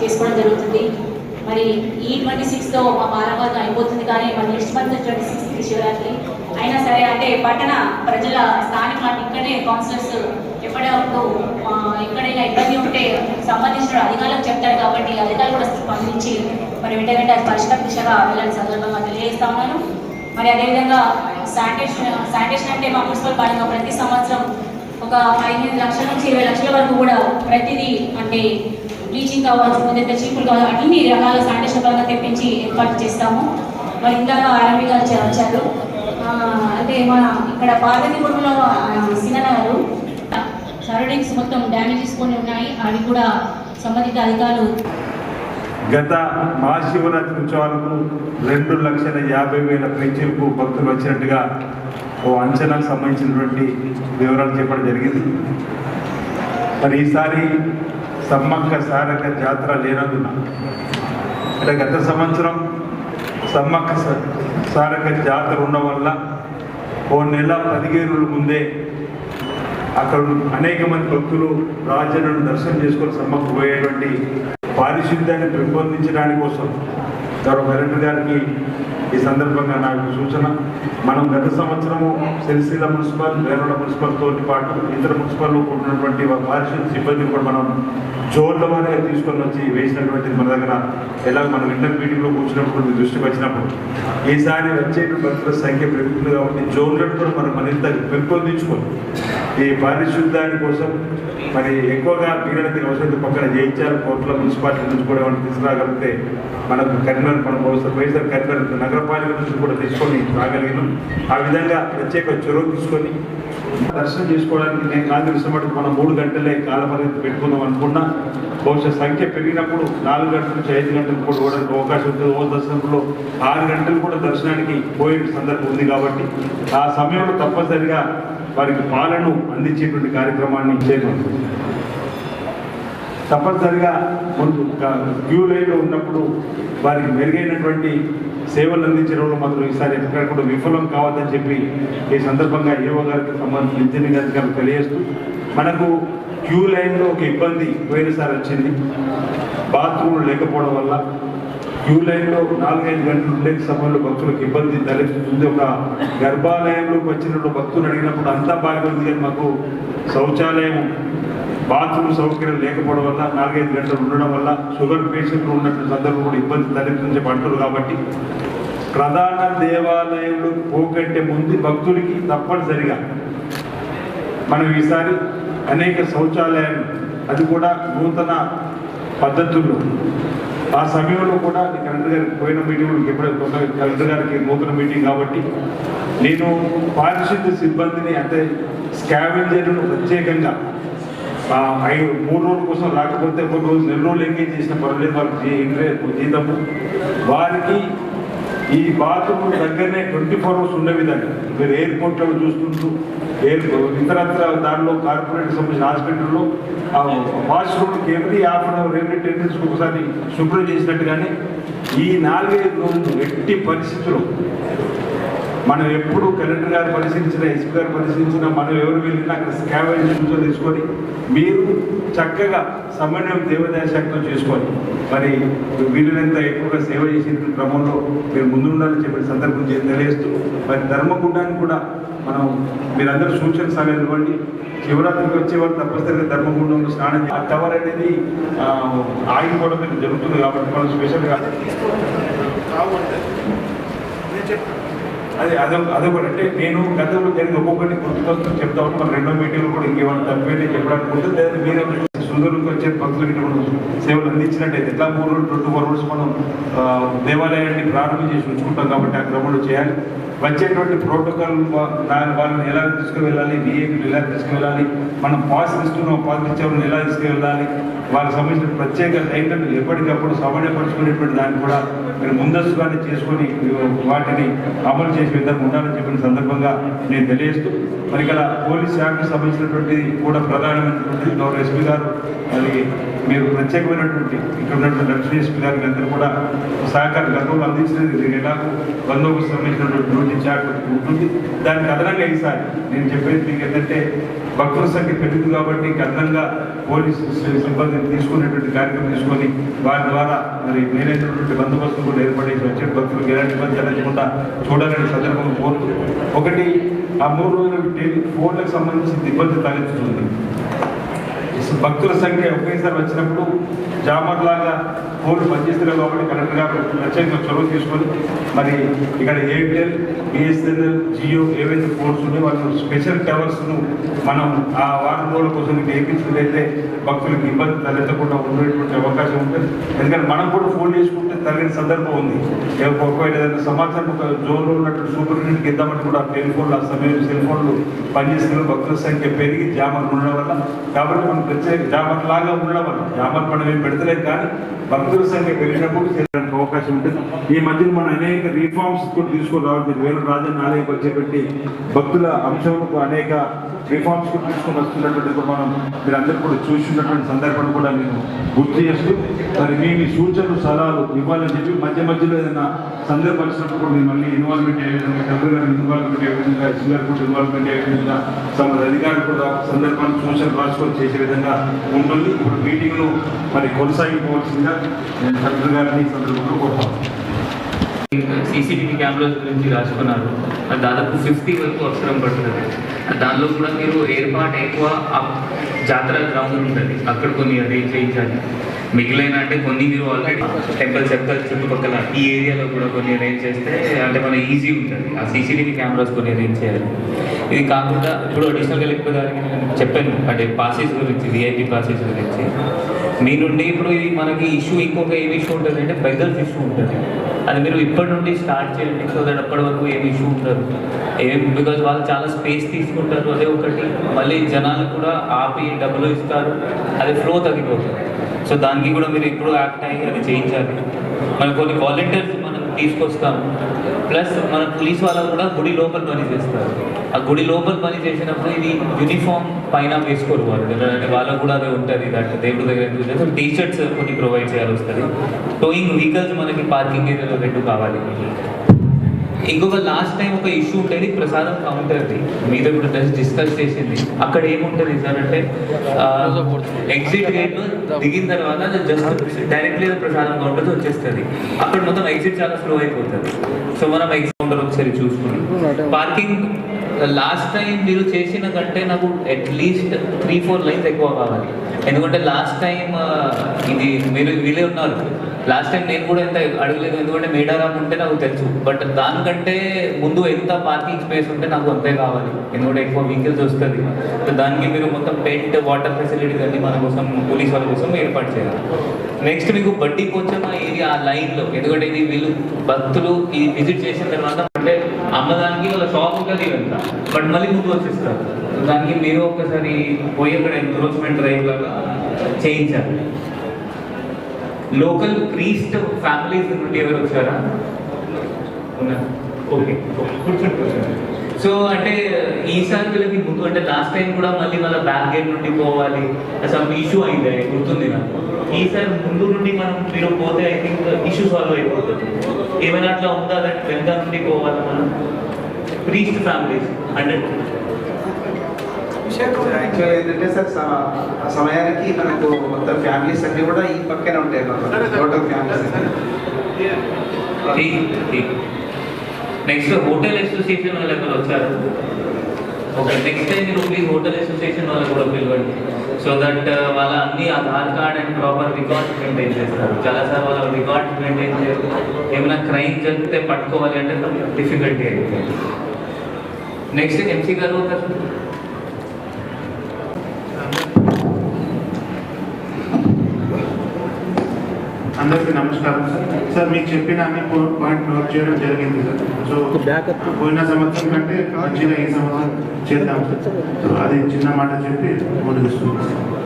చేసుకోవడం జరుగుతుంది. మరి ఈ ట్వంటీ సిక్స్తో మా మానవాదం అయిపోతుంది కానీ మరి next month twenty six Shivaratri. అయినా సరే అంటే పట్టణ ప్రజల స్థానిక ఇక్కడే కౌన్సిలర్స్ ఎప్పటికప్పుడు ఎక్కడైనా ఇబ్బంది ఉంటే సంబంధించిన అధికారులకు చెప్తారు కాబట్టి అధికారులు కూడా స్పందించి మరి వెంట వెంట పరిష్కార దిశగా వెళ్ళాలని సందర్భంగా తెలియజేస్తా ఉన్నాను మరి అదేవిధంగా శానిటేషన్ శానిటేషన్ అంటే మా మున్సిపల్ పరంగా ప్రతి సంవత్సరం ఒక పదిహేను లక్షల నుంచి ఇరవై లక్షల వరకు కూడా ప్రతిదీ అంటే బ్లీచింగ్ కావచ్చు లేకపోతే చీపులు కావచ్చు అన్ని రకాల శానిటేషన్ పరంగా తెప్పించి ఏర్పాటు చేస్తాము. మరి ఇందాక ఆర్ఎంపీ గారు వచ్చారు. అంటే మన ఇక్కడ పార్వతీపురంలో సిననగరు సరౌండింగ్స్ మొత్తం డ్యామేజెస్ కొన్ని ఉన్నాయి. అవి కూడా సంబంధిత అధికారులు గత మహాశివరాత్రి ఉత్సవాలకు రెండు లక్షల యాభై వేల పెంచులకు భక్తులు వచ్చినట్టుగా ఓ అంచనాకు సంబంధించినటువంటి వివరాలు చెప్పడం జరిగింది. మరి ఈసారి సమ్మక్క సారక జాతర లేనందున. అంటే గత సంవత్సరం సమ్మక్క సారక జాతర ఉండడం వల్ల ఓ నెల పదిహేను రోజుల ముందే అక్కడ అనేక మంది భక్తులు రాజన్నను దర్శనం చేసుకొని సమ్మకు పోయేటువంటి పారిశుద్ధ్యాన్ని పెంపొందించడానికి కోసం గౌరవ కలెక్టర్ గారికి ఈ సందర్భంగా నాకు సూచన. మనం గత సంవత్సరము సిరిసిల్ల మున్సిపల్ వేరొడ మున్సిపల్ తోటి పాటు ఇతర మున్సిపల్లో ఉన్నటువంటి పారిశుద్ధ సిబ్బంది కూడా మనం జోన్ల వారీగా తీసుకొని వచ్చి వేసినటువంటి మన దగ్గర ఎలా మనం ఇంటర్ మీటింగ్లో కూర్చున్నప్పుడు మీ దృష్టికి వచ్చినప్పుడు ఈసారి వచ్చే భక్తుల సంఖ్య పెరుగుతుంది కాబట్టి జోన్లను కూడా మనం మరింత పెంపొందించుకొని ఈ పారిశుద్ధాని కోసం మరి ఎక్కువగా పీడనకి అవసరం పక్కన జయించారు. కోట్ల మున్సిపాలిటీ నుంచి కూడా ఏమైనా తీసుకురాగలిగితే మనకు కరీంనగర్ మనం అవసరం వైఎస్ఆర్ కరీంనగర్ నగరపాలిక నుంచి కూడా తీసుకొని రాగలిగినాం. ఆ విధంగా ప్రత్యేక చొరవ తీసుకొని దర్శనం చేసుకోవడానికి నేను కాదు ఇష్టపడి మనం మూడు గంటలే కాలపరిమితి పెట్టుకుందాం అనుకున్నా. బహుశా సంఖ్య పెరిగినప్పుడు నాలుగు గంటల నుంచి ఐదు గంటలు కూడా పోవడానికి అవకాశం ఉంటుంది. ఓ దర్శనంలో ఆరు గంటలు కూడా దర్శనానికి పోయే సందర్భం ఉంది కాబట్టి ఆ సమయంలో తప్పనిసరిగా వారికి పాలను అందించేటువంటి కార్యక్రమాన్ని చేయడం తప్పనిసరిగా ముందు క్యూ లైన్లో ఉన్నప్పుడు వారికి మెరుగైనటువంటి సేవలు అందించడంలో మాత్రం ఈసారి ఎక్కడ కూడా విఫలం కావద్దని చెప్పి ఈ సందర్భంగా ఏవో గారికి సంబంధించి ఇంజనీర్ గారికి తెలియజేస్తూ మనకు క్యూ లైన్లో ఒక ఇబ్బంది పోయినసారి వచ్చింది. బాత్రూమ్ లేకపోవడం వల్ల క్యూ లైన్లో నాలుగైదు గంటలు ఉండే సమయంలో భక్తులకు ఇబ్బంది తలెత్తుతుంది. ఒక గర్భాలయంలోకి వచ్చినప్పుడు భక్తులు అడిగినప్పుడు అంతా బాగుంది కానీ మాకు శౌచాలయం బాత్రూమ్ సౌకర్యం లేకపోవడం వల్ల నాలుగైదు గంటలు ఉండడం వల్ల షుగర్ పేషెంట్లు ఉన్నటువంటి సందర్భం కూడా ఇబ్బంది తలెత్తించే పడుతుంది కాబట్టి ప్రధాన దేవాలయంలో పోకంటే ముందు భక్తుడికి తప్పనిసరిగా మనం ఈసారి అనేక శౌచాలయాలు అది కూడా నూతన పద్ధతుల్లో ఆ సమయంలో కూడా కలెక్టర్ గారికి పోయిన మీటింగ్ ఎప్పుడో కలెక్టర్ గారికి నూతన మీటింగ్ కాబట్టి నేను పారిశుద్ధ్య సిబ్బందిని అంటే స్కావెంజర్ను ప్రత్యేకంగా ఐదు మూడు రోజుల కోసం రాకపోతే కొన్ని రోజులు నెల రోజులు ఎంగేజ్ చేసిన పర్లేదు వాళ్ళకి జీ- జీతము. వారికి ఈ బాత్రూమ్ దగ్గరనే ట్వంటీ ఫోర్ అవర్స్ ఉండే విధంగా. మీరు ఎయిర్పోర్ట్లో చూస్తుంటూ ఎయిర్ ఇతరత్ర దానిలో కార్పొరేట్ సంబంధించిన హాస్పిటల్లో వాష్రూమ్కి every half an hour every ten మినిట్స్కి ఒకసారి శుభ్రం చేసినట్టుగానే ఈ నాలుగైదు రోజులు ఎట్టి పరిస్థితులు మనం ఎప్పుడు కలెక్టర్ గారు పరిశీలించిన ఎస్పీ గారు పరిశీలించిన మనం ఎవరు వెళ్ళినా అక్కడ స్కావెంజర్ తీసుకొని మీరు చక్కగా సమన్వయం దేవాదాయ శాఖతో చేసుకొని మరి వీళ్ళనంత ఎక్కువగా సేవ చేసిన క్రమంలో మీరు ముందు ఉండాలని చెప్పిన సందర్భం తెలియజేస్తూ మరి ధర్మగుండానికి కూడా మనం మీరందరూ సూచన సలహా ఇవ్వండి. శివరాత్రికి వచ్చేవారు తప్పనిసరిగా ధర్మగుండంలో స్నానం ఆ టవర్ అనేది ఆయన ఆగిపోవడం అనేది జరుగుతుంది కాబట్టి మనం స్పెషల్గా అదే అదే అదొకటి అంటే నేను గతంలో జరిగిన ఒక్కొక్కటి గుర్తుకొస్తూ చెప్తా ఉంటాను రెండో మీటింగ్లు కూడా ఇంకేమైనా తప్పిపోయి చెప్పడానికి ఉంటుంది లేదా మీరు సుందరులకు వచ్చే భక్తులకి మనం సేవలు అందించినట్టయితే ఎట్లా మూడు రోజులు రెండు మూడు రోజులు మనం దేవాలయాన్ని ప్రారంభం చేసి ఉంచుకుంటాం కాబట్టి ఆ క్రమంలో చేయాలి. వచ్చేటువంటి ప్రోటోకాల్ దాని వాళ్ళని ఎలా తీసుకువెళ్ళాలి విఐపీలు ఎలా తీసుకువెళ్ళాలి మనం పాస్ ఇస్తున్నాం పాస్ ఇచ్చేవాళ్ళని ఎలా తీసుకువెళ్ళాలి వాళ్ళకి సంబంధించిన ప్రత్యేక లైట్లను ఎప్పటికప్పుడు సమన్వయపరుచుకునేటువంటి దాన్ని కూడా మీరు ముందస్తుగానే చేసుకొని వాటిని అమలు చేసే విధంగా ఉండాలని చెప్పిన సందర్భంగా నేను తెలియజేస్తూ మరి ఇక్కడ పోలీస్ శాఖకు సంబంధించినటువంటి కూడా ప్రధానమైనటువంటి గౌరవ ఎస్పీ గారు మరి మీరు ప్రత్యేకమైనటువంటి ఇక్కడ ఉన్నటువంటి లక్ష్మీ ఎస్పీ గారికి అందరూ కూడా సహకారం గతంలో అందించినది. ఇది ఎలాగో సంబంధించినటువంటి డ్యూటీ చార్ట్ ఉంటుంది. దానికి అదనంగా ఈసారి నేను చెప్పేది మీకు ఏంటంటే భక్తుల సంఖ్య పెరుగుతుంది కాబట్టి అదనంగా పోలీసు సిబ్బందిని తీసుకునేటువంటి కార్యక్రమం తీసుకొని వారి ద్వారా మరి నేనైనటువంటి బందోబస్తు కూడా ఏర్పడేసి వచ్చే భక్తులకు ఎలాంటి ఇబ్బంది కలగకుండా చూడాలని సందర్భం కోరుతూ ఒకటి ఆ మూడు రోజులు టెలి ఫోన్లకు సంబంధించిన ఇబ్బంది తలెత్తుతుంది. భక్తుల సంఖ్య ఒకేసారి వచ్చినప్పుడు జామర్ లాగా ఫోన్లు పనిచేస్తున్నారు కాబట్టి కరెక్ట్గా గారు ప్రత్యేకంగా చొరవ తీసుకొని మరి ఇక్కడ ఎయిర్టెల్ బిఎస్ఎన్ఎల్ జియో ఏవైతే ఫోన్స్ ఉన్నాయో వాళ్ళు స్పెషల్ టవర్స్ను మనం ఆ వారం రోజుల కోసం వేయించుకున్నైతే భక్తులకు ఇబ్బంది తలెత్తకుండా ఉండేటువంటి అవకాశం ఉంటుంది. ఎందుకంటే మనం కూడా ఫోన్ చేసుకుంటే తగిన సందర్భం ఉంది. ఒకవేళ ఏదైనా సమాచారం ఒక జోన్లో ఉన్నట్టు సూపరింటెండెంట్కి ఇద్దామని కూడా టెలిఫోన్లు ఆ సమయం సెల్ ఫోన్లు పనిచేస్తున్న భక్తుల సంఖ్య పెరిగి జామర్ ఉండడం వల్ల కాబట్టి మనం ప్రత్యేక జామర్ లాగా ఉండడం వల్ల జామర్ మనం ఏం పెడతలేదు కానీ భక్తుల సంఖ్య పెరిగినప్పుడు చేయడానికి అవకాశం ఉంటుంది. ఈ మధ్యన మనం అనేక రిఫార్మ్స్ కూడా తీసుకురావాలి రావాలి వేల రాజన్న ఆలయం వచ్చేటువంటి భక్తుల అంశంకు అనేక రిఫార్మ్స్ కూడా తీసుకొని వస్తున్నటువంటి మనం మీరు అందరూ కూడా చూసినటువంటి సందర్భం కూడా నేను గుర్తు చేస్తూ మరి మీ మీ సూచనలు సలహాలు ఇవ్వాలని చెప్పి మధ్య మధ్యలో ఏదైనా సందర్భం వచ్చినప్పుడు కూడా నేను మళ్ళీ ఇన్వాల్వ్మెంట్ ఏ విధంగా డబ్బు గారు ఇన్వాల్వ్మెంట్ ఏ విధంగా సింగర్ కూడా ఇన్వాల్వ్మెంట్ ఏ విధంగా తమ అధికారులు కూడా సందర్భాన్ని సూచనలు రాసుకొని చేసే విధంగా ఉంటుంది. ఇప్పుడు మీటింగ్ను మరి కొనసాగిపోవాల్సిందిగా నేను కలెక్టర్ గారిని ఈ సందర్భంగా కోరుతాను సీసీటీవీ కెమెరాస్ గురించి రాసుకున్నారు. అది దాదాపు ఫిఫ్టీ వరకు అవసరం పడుతుంది. దానిలో కూడా మీరు ఏర్పాటు ఎక్కువ ఆ జాతర గ్రౌండ్ ఉంటుంది. అక్కడ కొన్ని అరేంజ్ చేయించాలి. మిగిలిన అంటే కొన్ని మీరు ఆల్రెడీ టెంపుల్ సర్కిల్ చుట్టుపక్కల ఈ ఏరియాలో కూడా కొన్ని అరేంజ్ చేస్తే అంటే మన ఈజీ ఉంటుంది. ఆ సీసీటీవీ కెమెరాస్ కొన్ని అరేంజ్ చేయాలి. ఇది కాకుండా ఇప్పుడు అడిషనల్గా లేకపోతే దానికి చెప్పాను. అంటే పాసెస్ గురించి విఐపి పాసెస్ గురించి. మీ నుండి ఇప్పుడు ఇది మనకి ఇష్యూ ఇంకొక ఏం ఇష్యూ ఉంటుంది అంటే బెగల్స్ ఇష్యూ ఉంటుంది. అది మీరు ఇప్పటి నుండి స్టార్ట్ చేయండి సో దట్ అప్పటి వరకు ఏం ఇష్యూ ఉండదు. ఏం బికాజ్ వాళ్ళు చాలా స్పేస్ తీసుకుంటారు అదే ఒకటి. మళ్ళీ జనాలు కూడా ఆపి డబ్బులు ఇస్తారు అది ఫ్లో తగ్గిపోతుంది. సో దానికి కూడా మీరు ఇప్పుడు యాక్ట్ అయ్యి అది చేయించాలి. మరి కొన్ని వాలంటీర్స్ తీసుకొస్తాం ప్లస్ మన పోలీస్ వాళ్ళు కూడా గుడి లోపల పని చేస్తారు. ఆ గుడి లోపల పని చేసినప్పుడు ఇది యూనిఫామ్ పైన వేసుకోరు వాళ్ళు. ఎందుకంటే వాళ్ళకు కూడా అదే ఉంటుంది. దాంట్లో దేవుడి దగ్గర టీ షర్ట్స్ కొన్ని ప్రొవైడ్ చేయాల్సి వస్తుంది. టోయింగ్ వెహికల్స్ మనకి పార్కింగ్ ఏరియాలో రెండు కావాలి. ఇంకొక లాస్ట్ టైం ఒక ఇష్యూ ఉండేది ప్రసాదం కౌంటర్ది మీతో ఇప్పుడు జస్ట్ డిస్కస్ చేసింది. అక్కడ ఏముంటుంది సార్ అంటే ఎగ్జిట్ గేట్ దిగిన తర్వాత జస్ట్ డైరెక్ట్లీ ప్రసాదం కౌంటర్ వచ్చేస్తుంది. అక్కడ మొత్తం ఎగ్జిట్ చాలా స్లో అయిపోతుంది. సో మనం ఎగ్జిట్ కౌంటర్ ఒకసారి చూసుకుని పార్కింగ్ లాస్ట్ టైం మీరు చేసిన కంటే నాకు అట్లీస్ట్ త్రీ ఫోర్ లైన్స్ ఎక్కువ కావాలి. ఎందుకంటే లాస్ట్ టైం ఇది మీరు వీళ్ళే ఉన్నారు. లాస్ట్ టైం నేను కూడా ఎంత అడగలేదు ఎందుకంటే మేడారాం ఉంటే నాకు తెలుసు. బట్ దానికంటే ముందు ఎంత పార్కింగ్ స్పేస్ ఉంటే నాకు అంతే కావాలి. ఎందుకంటే ఎక్కువ వెహికల్స్ వస్తుంది. సో దానికి మీరు మొత్తం టెంట్ వాటర్ ఫెసిలిటీస్ అన్ని మన కోసం పోలీస్ వాళ్ళ కోసం ఏర్పాటు చేయాలి. నెక్స్ట్ మీకు బడ్డీ పోచమ్మ ఏరియా ఆ లైన్లో ఎందుకంటే ఇది వీళ్ళు భక్తులు ఇది విజిట్ చేసిన తర్వాత అంటే అమ్మదానికి వాళ్ళ షాప్ ఉంటుంది వెళ్తా. బట్ మళ్ళీ ముందు వచ్చేస్తారు దానికి మీరు ఒకసారి పోయి అక్కడ ఎన్క్రోచ్మెంట్ డ్రైవ్ లాగా చేయించాలి లోకల్ క్రీస్ట్ ఫ్యామిలీస్ నుండి ఎవరు వచ్చారా? ఉన్నారు. ఓకే కూర్చోండి కూర్చోండి. సో అంటే ఈసారి వీళ్ళకి ముందు అంటే లాస్ట్ టైం కూడా మళ్ళీ వాళ్ళ బ్యాక్ గేట్ నుండి పోవాలి. అసలు ఇష్యూ అయింది గుర్తుంది నాకు. ఈసారి ముందు నుండి మనం మీరు పోతే ఐ థింక్ ఇష్యూ సాల్వ్ అయిపోతుంది. ఏమైనా అట్లా ఉందా అంటే వెనక నుండి పోవాలి మనం? ప్రీస్ట్ ఫ్యామిలీస్ అంటే యాక్చువల్ ఏంటంటే సార్ ఆ సమయానికి మనకు మొత్తం ఫ్యామిలీస్ అన్ని కూడా ఈ పక్కనే ఉంటాయి total families next hotel association వాళ్ళు ఎక్కడ వచ్చారు? ఓకే నెక్స్ట్ టైం మీరు మీ హోటల్ అసోసియేషన్ వాళ్ళు కూడా పిలవండి. సో దట్ uh, వాళ్ళ అన్ని Aadhaar card and proper records maintain చేస్తారు. చాలాసార్లు వాళ్ళ రికార్డ్స్ మెయింటైన్ చేస్తారు ఏమైనా క్రైమ్ జరిగితే పట్టుకోవాలి అంటే డిఫికల్టీ అవుతుంది నెక్స్ట్ ఎంసీ గారు అందరికీ నమస్కారం సార్. సార్ మీకు చెప్పిన అన్ని పాయింట్ నోట్ చేయడం జరిగింది సార్. సో పోయిన సంవత్సరం కంటే మంచిగా ఈ సంవత్సరం చేద్దాం సార్. సో అది చిన్న మాట చెప్పి సార్.